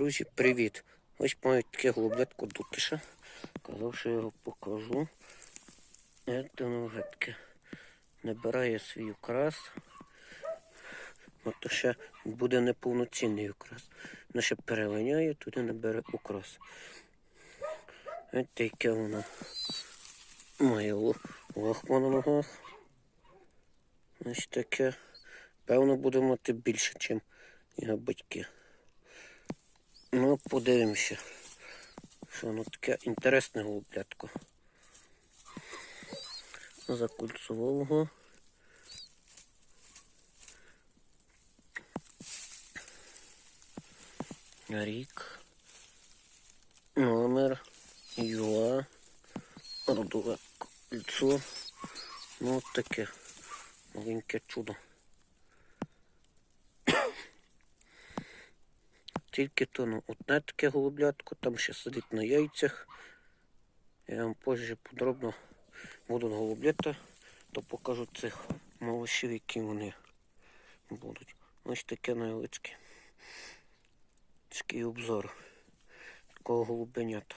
Друзі, привіт! Ось маю таке голублятко дутиша. Казав, що я його покажу. Це вже. Набирає свій окрас. От то ще буде неповноцінний окрас. Воно ще перелиняє, туди набере окрас. Ось таке воно має лахма на ногах. Ось таке. Певно, буде мати більше, ніж його батьки. Ну, подивимося. Що воно таке інтересне голублятко. Закульцував його. Рік. Номер. ЮА. Родове кольцо. Ну от таке. Маленьке чудо. Тільки то ну, одне таке голублятко, там ще сидить на яйцях. Я вам позже подробно будуть голублята, то покажу цих малышів, які вони будуть. Ось таке невеличке. Такий обзор такого голубенята.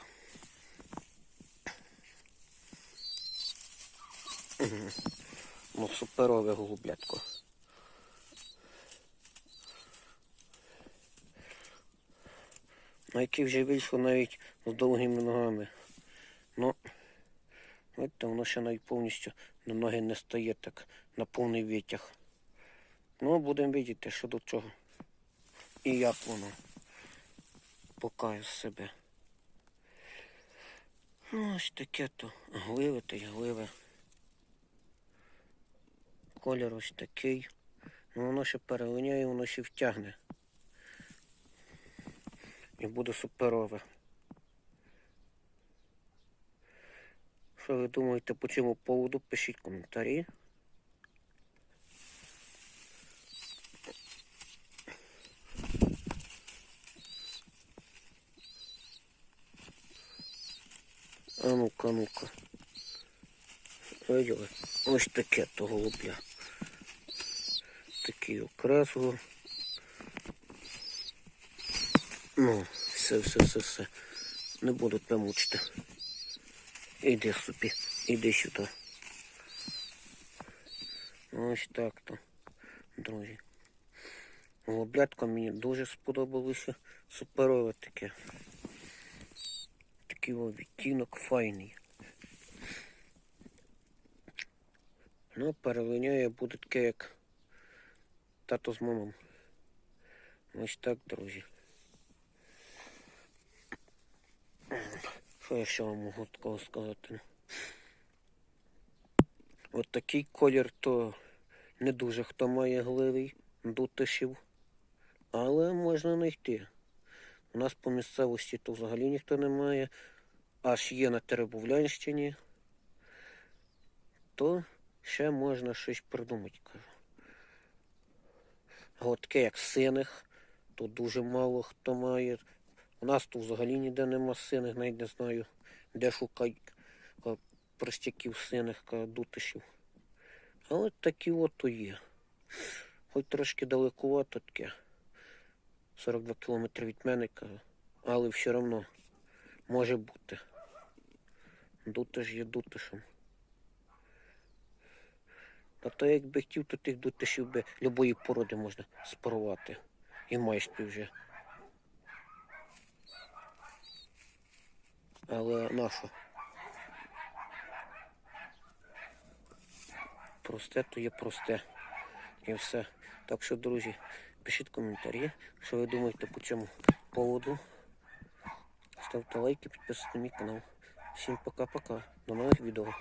Ну, суперове голублятко. На який вже вийшло навіть з довгими ногами. Ну, бачите, воно ще навіть повністю на ноги не стає так на повний витяг. Ну, будемо бачити, що до чого. І як воно покаже себе. Ну, ось таке то гливе та й гливе. Колір ось такий. Ну воно ще перелиняє, воно ще втягне і буде суперове. Що ви думаєте по цьому поводу? Пишіть коментарі. А ну-ка, ну-ка. Виділи? Ось таке то голубля. Такий окрас. його. Ну, все, все, все, все. Не буду тебе мучити. Іди собі, іди сюди. Ось так то, друзі. Голублятка мені дуже сподобалося. Суперове таке. Такий о відтінок файний. Ну, перелиняє буде таке, як тато з мамом. Ось так, друзі. Що я вам можу такого сказати? От такий колір то не дуже хто має гливий, дутишів, але можна знайти. У нас по місцевості то взагалі ніхто не має, аж є на Теребовлянщині, то ще можна щось придумати, кажу. А от таке, як синих, то дуже мало хто має. У нас тут взагалі ніде нема синих, навіть не знаю, де шукати простяків синих дутишів. Але такі от то є. Хоч трошки далекувато таке. 42 кілометри від мене, але все одно може бути. Дутиш є дутишем. Та то якби хотів, то тих дутишів би любої породи можна спарувати. І ти вже. Але наша. Просте то є просте. І все. Так що, друзі, пишіть коментарі, що ви думаєте по цьому поводу. Ставте лайки, підписуйтесь на мій канал. Всім пока-пока. До нових відео.